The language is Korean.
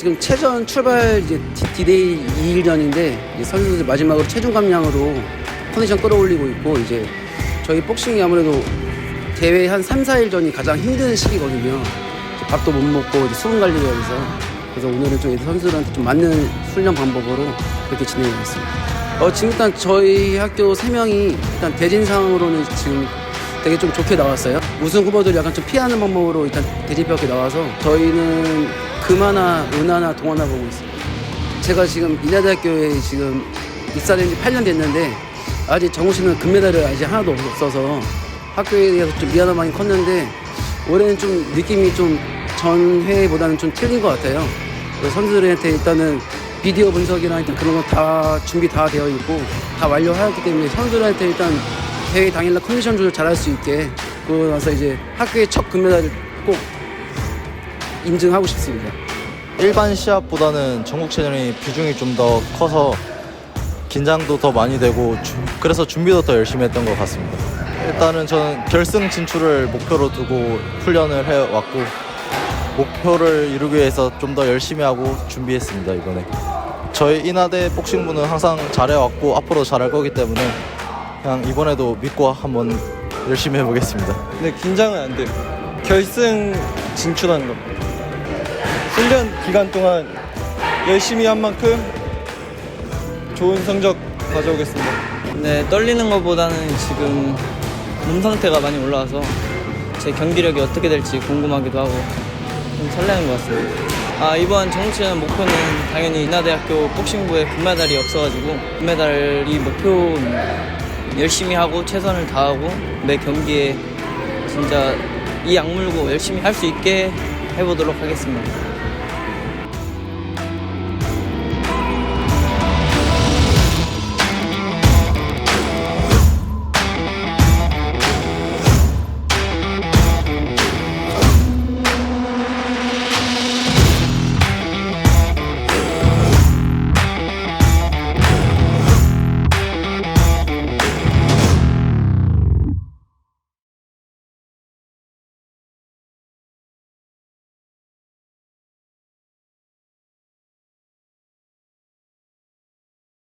지금 체전 출발 이제 디- 디데이 2일 전인데 이제 선수들 마지막으로 체중 감량으로 컨디션 끌어올리고 있고 이제 저희 복싱이 아무래도 대회 한 3, 4일 전이 가장 힘든 시기거든요. 밥도 못 먹고 이제 수분 관리해야 돼서 그래서 오늘은 좀 선수들한테 좀 맞는 훈련 방법으로 그렇게 진행했습니다. 어, 지금 일단 저희 학교 3명이 일단 대진 상으로는 지금 되게 좀 좋게 나왔어요. 우승 후보들이 약간 좀 피하는 방법으로 일단 대진표가 나와서 저희는 금하나, 은하나, 동하나 보고 있습니다. 제가 지금 인하대학교에 지금 입사된 지 8년 됐는데 아직 정우 씨는 금메달을 아직 하나도 없어서 학교에 대해서 좀 미안한 마음이 컸는데 올해는 좀 느낌이 좀 전회보다는 좀 틀린 것 같아요. 선수들한테 일단은 비디오 분석이나 일단 그런 거 다 준비 다 되어 있고 다 완료하였기 때문에 선수들한테 일단 대회 당일날 컨디션 조절 잘할 수 있게 그러고 나서 이제 학교의 첫 금메달을 꼭 인증하고 싶습니다. 일반 시합보다는 전국체전이 비중이 좀 더 커서 긴장도 더 많이 되고 주- 그래서 준비도 더 열심히 했던 것 같습니다. 일단은 저는 결승 진출을 목표로 두고 훈련을 해왔고 목표를 이루기 위해서 좀 더 열심히 하고 준비했습니다 이번에. 저희 인하대 복싱부는 항상 잘해왔고 앞으로 잘할 거기 때문에 그냥 이번에도 믿고 한번 열심히 해보겠습니다. 근데 긴장은 안 돼요. 결승 진출하는 거. 훈련 기간 동안 열심히 한 만큼 좋은 성적 가져오겠습니다. 네, 떨리는 것보다는 지금 몸 상태가 많이 올라와서 제 경기력이 어떻게 될지 궁금하기도 하고 좀 설레는 것 같습니다. 아, 이번 정치전 목표는 당연히 인하대학교 복싱부에 금메달이 없어가지고 금메달이 목표입니다. 열심히 하고 최선을 다하고 매 경기에 진짜 이 악물고 열심히 할 수 있게 해보도록 하겠습니다.